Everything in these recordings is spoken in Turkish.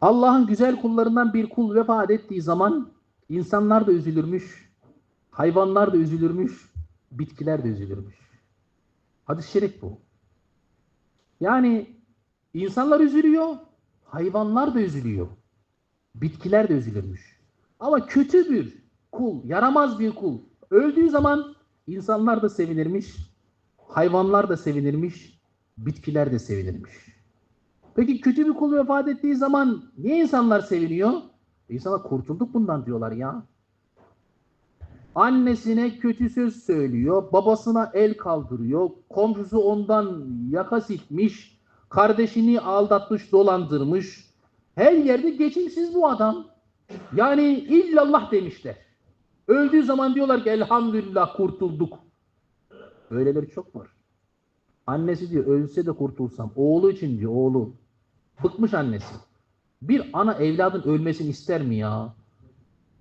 Allah'ın güzel kullarından bir kul vefat ettiği zaman insanlar da üzülürmüş, hayvanlar da üzülürmüş, bitkiler de üzülürmüş. Hadis-i şerif bu. Yani insanlar üzülüyor, hayvanlar da üzülüyor. Bitkiler de üzülürmüş. Ama kötü bir kul, yaramaz bir kul öldüğü zaman insanlar da sevinirmiş, hayvanlar da sevinirmiş, bitkiler de sevinirmiş. Peki kötü bir kul vefat ettiği zaman niye insanlar seviniyor? İnsanlar kurtulduk bundan diyorlar ya. Annesine kötü söz söylüyor, babasına el kaldırıyor, komşusu ondan yaka silkmiş, kardeşini aldatmış, dolandırmış. Her yerde geçimsiz bu adam. Yani illallah demişler. Öldüğü zaman diyorlar ki elhamdülillah kurtulduk. Böyleleri çok var. Annesi diyor ölse de kurtulsam. Oğlu için diyor oğlu. Bıkmış annesi. Bir ana evladın ölmesini ister mi ya?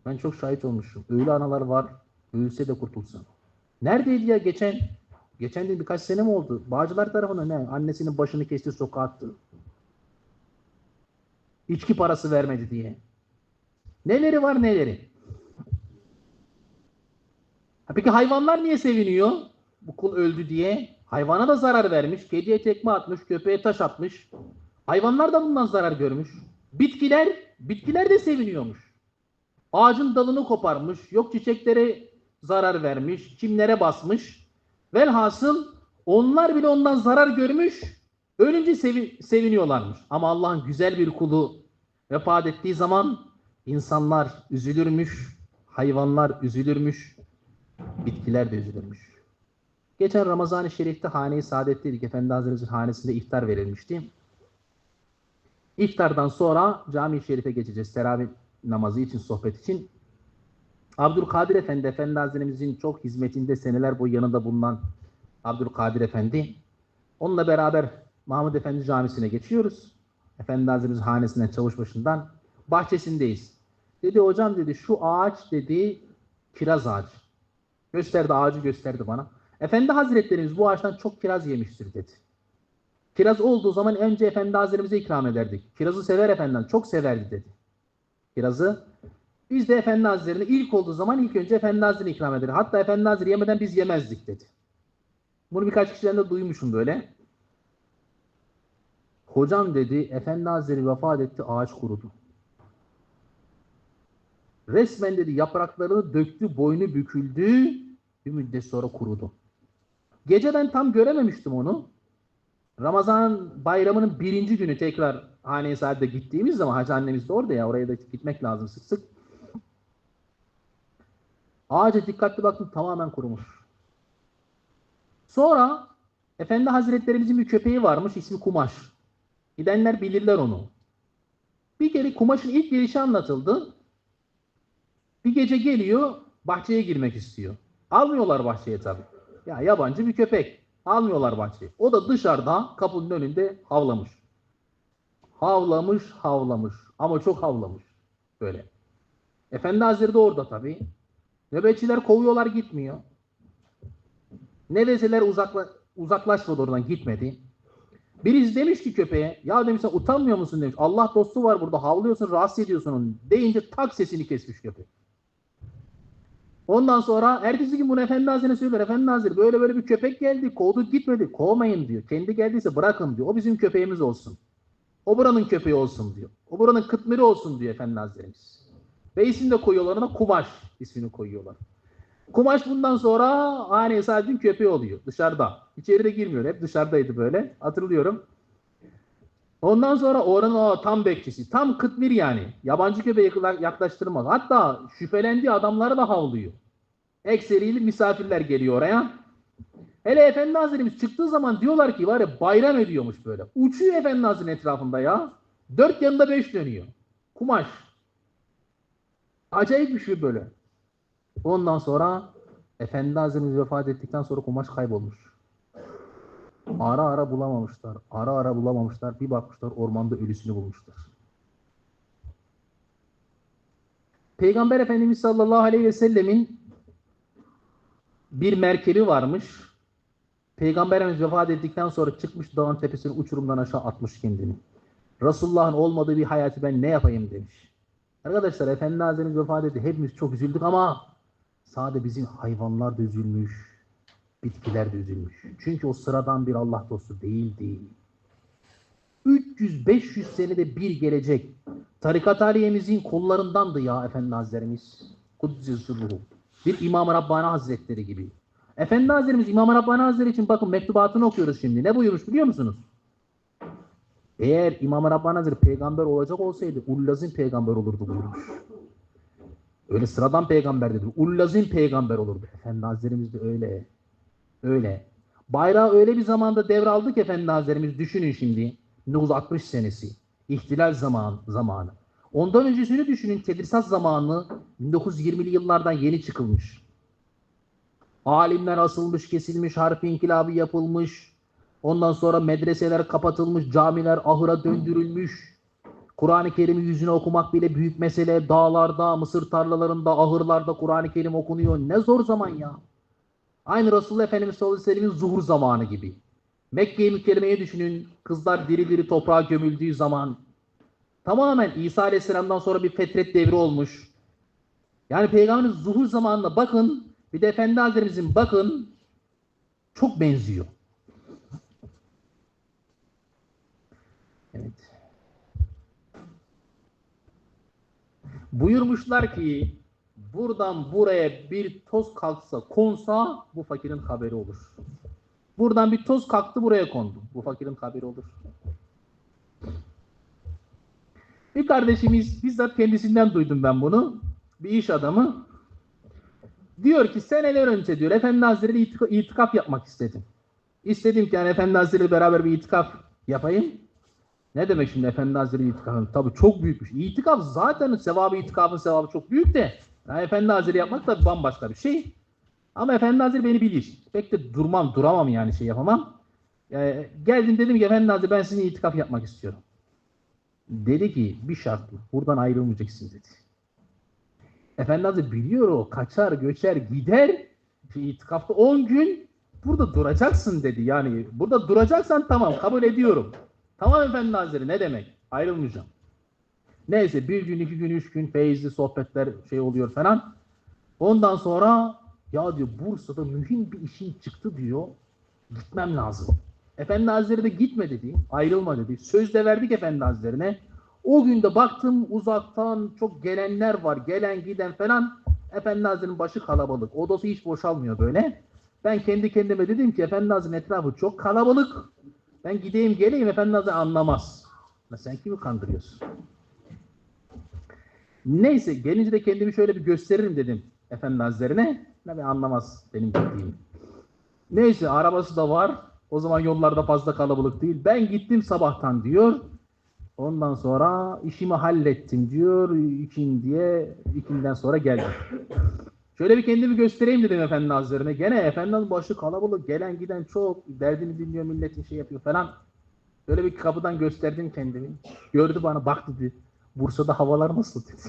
Ben çok şahit olmuşum. Öyle analar var. Ölse de kurtulsam. Neredeydi ya geçen? Geçen de birkaç sene mi oldu? Bağcılar tarafına ne? Annesinin başını kesti sokağa attı. İçki parası vermedi diye. Neleri var neleri? Ha peki hayvanlar niye seviniyor? Bu kul öldü diye. Hayvana da zarar vermiş. Kediye tekme atmış, köpeğe taş atmış. Hayvanlar da bundan zarar görmüş. Bitkiler, bitkiler de seviniyormuş. Ağacın dalını koparmış, yok çiçeklere zarar vermiş, çimlere basmış. Velhasıl onlar bile ondan zarar görmüş, ölünce sevi- seviniyorlarmış. Ama Allah'ın güzel bir kulu vefat ettiği zaman insanlar üzülürmüş, hayvanlar üzülürmüş, bitkiler de üzülürmüş. Geçen Ramazan-ı Şerif'te hane-i saadetteydik. Efendi Hazretleri'nin hanesinde iftar verilmişti. İftardan sonra cami-i şerife geçeceğiz. Teravih namazı için, sohbet için. Abdülkadir Efendi, Efendi Hazretlerimizin çok hizmetinde seneler boyu yanında bulunan Abdülkadir Efendi. Onunla beraber Mahmud Efendi Camisi'ne geçiyoruz. Efendi Hazretlerimizin hanesinden, çavuşbaşından bahçesindeyiz. Dedi hocam dedi şu ağaç dedi kiraz ağacı. Gösterdi ağacı gösterdi bana. Efendi Hazretlerimiz bu ağaçtan çok kiraz yemiştir dedi. Kiraz olduğu zaman önce Efendi Hazretlerimize ikram ederdik. Kirazı sever efendiden, çok severdi dedi. Kirazı. Biz de Efendi Hazretlerine ilk olduğu zaman ilk önce Efendi Hazretlerine ikram ederdik. Hatta Efendi Hazretleri yemeden biz yemezdik dedi. Bunu birkaç kişiden de duymuşum böyle. Hocam dedi, Efendi Hazretleri vefat etti, ağaç kurudu. Resmen dedi yapraklarını döktü, boynu büküldü, bir müddet sonra kurudu. Gece ben tam görememiştim onu. Ramazan bayramının birinci günü tekrar hane saatte gittiğimiz zaman hacı annemiz de orada ya oraya da gitmek lazım sık sık. Ağaca dikkatli baktım tamamen kurumuş. Sonra Efendi Hazretlerimizin bir köpeği varmış ismi Kumaş. Gidenler bilirler onu. Bir kere Kumaş'ın ilk gelişi anlatıldı. Bir gece geliyor bahçeye girmek istiyor. Almıyorlar bahçeye tabii. Ya yabancı bir köpek. Almıyorlar bahçeye. O da dışarıda kapının önünde havlamış. Havlamış, havlamış. Ama çok havlamış. Böyle. Efendi Hazretleri de orada tabii. Nöbetçiler kovuyorlar gitmiyor. Ne deseler uzakla, uzaklaşmadı oradan gitmedi. Birisi demiş ki köpeğe ya demiş sen utanmıyor musun demiş. Allah dostu var burada havlıyorsun rahatsız ediyorsun onu. Deyince tak sesini kesmiş köpek. Ondan sonra ertesi gün bunu Efendi Hazretleri söylüyor. Efendi Hazretleri böyle böyle bir köpek geldi. Kovduk gitmedi. Kovmayın diyor. Kendi geldiyse bırakın diyor. O bizim köpeğimiz olsun. O buranın köpeği olsun diyor. O buranın kıtmiri olsun diyor Efendi Hazretlerimiz. Ve isim de koyuyorlar ona Kumaş ismini koyuyorlar. Kumaş bundan sonra hane sadece köpeği oluyor dışarıda. İçeride girmiyor. Hep dışarıdaydı böyle. Hatırlıyorum. Ondan sonra oranın o tam bekçisi. Tam kıtmir yani. Yabancı köpeğe yaklaştırmaz. Hatta şüphelendiği adamları da havlıyor. Ekserili misafirler geliyor oraya. Hele Efendi Hazretimiz çıktığı zaman diyorlar ki var ya bayram ediyormuş böyle. Uçuyor Efendi Hazretleri'nin etrafında ya. Dört yanında beş dönüyor. Kumaş. Acayip bir şey böyle. Ondan sonra Efendi Hazretimiz vefat ettikten sonra kumaş kaybolmuş. Ara ara bulamamışlar. Ara ara bulamamışlar. Bir bakmışlar ormanda ölüsünü bulmuşlar. Peygamber Efendimiz sallallahu aleyhi ve sellemin bir merkebi varmış. Peygamber Efendimiz vefat ettikten sonra çıkmış dağın tepesine uçurumdan aşağı atmış kendini. Resulullah'ın olmadığı bir hayatı ben ne yapayım demiş. Arkadaşlar Efendi Hazretleri'nin vefat etti. Hepimiz çok üzüldük ama sadece bizim hayvanlar da üzülmüş. Bitkiler de üzülmüş. Çünkü o sıradan bir Allah dostu değildi. 300-500 senede bir gelecek. Tarikat aliyemizin kollarındandı ya Efendi Hazretlerimiz. Kuddise sırruhu. Bir İmam-ı Rabbani Hazretleri gibi. Efendi Hazretlerimiz İmam-ı Rabbani Hazretleri için bakın mektubatını okuyoruz şimdi. Ne buyurmuş biliyor musunuz? Eğer İmam-ı Rabbani Hazretleri peygamber olacak olsaydı Ullazin peygamber olurdu buyurmuş. Öyle sıradan peygamber dedi. Ullazin peygamber olurdu. Efendi Hazretlerimiz de öyle. Öyle. Bayrağı öyle bir zamanda devraldı ki Efendi Hazretlerimiz düşünün şimdi. 1960 senesi. İhtilal zaman, zamanı. Ondan öncesini düşünün. Tedrisat zamanı 1920'li yıllardan yeni çıkılmış. Alimler asılmış, kesilmiş, harfi inkılabı yapılmış. Ondan sonra medreseler kapatılmış, camiler ahıra döndürülmüş. Kur'an-ı Kerim'i yüzüne okumak bile büyük mesele. Dağlarda, mısır tarlalarında, ahırlarda Kur'an-ı Kerim okunuyor. Ne zor zaman ya. Aynı Resulullah Efendimiz sallallahu aleyhi ve sellem'in zuhur zamanı gibi. Mekke-i Mükerreme'yi düşünün. Kızlar diri diri toprağa gömüldüğü zaman. Tamamen İsa Aleyhisselam'dan sonra bir fetret devri olmuş. Yani Peygamberin zuhur zamanına bakın. Bir de Efendi Hazretlerimizin bakın. Çok benziyor. Evet. Buyurmuşlar ki buradan buraya bir toz kalksa konsa bu fakirin haberi olur. Buradan bir toz kalktı buraya kondu. Bu fakirin haberi olur. Bir kardeşimiz bizzat kendisinden duydum ben bunu. Bir iş adamı. Diyor ki seneler önce diyor Efendi Hazretleri itika, itikaf yapmak istedim. İstedim ki yani Efendi Hazretleri beraber bir itikaf yapayım. Ne demek şimdi Efendi Hazretleri itikafı? Tabii çok büyükmüş. İtikaf zaten sevabı itikafın sevabı çok büyük de. Yani Efendi Hazretleri yapmak da bambaşka bir şey. Ama Efendi Hazretleri beni bilir. Pek de durmam, duramam yani şey yapamam. Ee, geldim dedim ki Efendi Hazretleri ben sizin itikaf yapmak istiyorum. Dedi ki bir şartla buradan ayrılmayacaksın dedi. Efendi Hazretleri biliyor o kaçar göçer gider. İtikafta 10 gün burada duracaksın dedi. Yani burada duracaksan tamam kabul ediyorum. Tamam Efendi Hazretleri ne demek? Ayrılmayacağım. Neyse bir gün, iki gün, üç gün feyizli sohbetler şey oluyor falan. Ondan sonra ya diyor Bursa'da mühim bir işin çıktı diyor. Gitmem lazım. Efendi Hazretleri de gitme dedi. Ayrılma dedi. Söz de verdik Efendi Hazretlerine. O günde baktım uzaktan çok gelenler var. Gelen giden falan. Efendi Hazretleri'nin başı kalabalık. Odası hiç boşalmıyor böyle. Ben kendi kendime dedim ki Efendi Hazretleri'nin etrafı çok kalabalık. Ben gideyim geleyim Efendi Hazretleri anlamaz. Ya sen kimi kandırıyorsun? Neyse gelince de kendimi şöyle bir gösteririm dedim Efendi Hazretlerine. Ne anlamaz benim gittiğimi. Neyse arabası da var. O zaman yollarda fazla kalabalık değil. Ben gittim sabahtan diyor. Ondan sonra işimi hallettim diyor. İkin diye ikinden sonra geldim. Şöyle bir kendimi göstereyim dedim Efendi Hazretlerine. Gene Efendi'nin başı kalabalık. Gelen giden çok. Derdini dinliyor milletin şey yapıyor falan. Böyle bir kapıdan gösterdim kendimi. Gördü bana bak dedi. Bursa'da havalar nasıl dedi.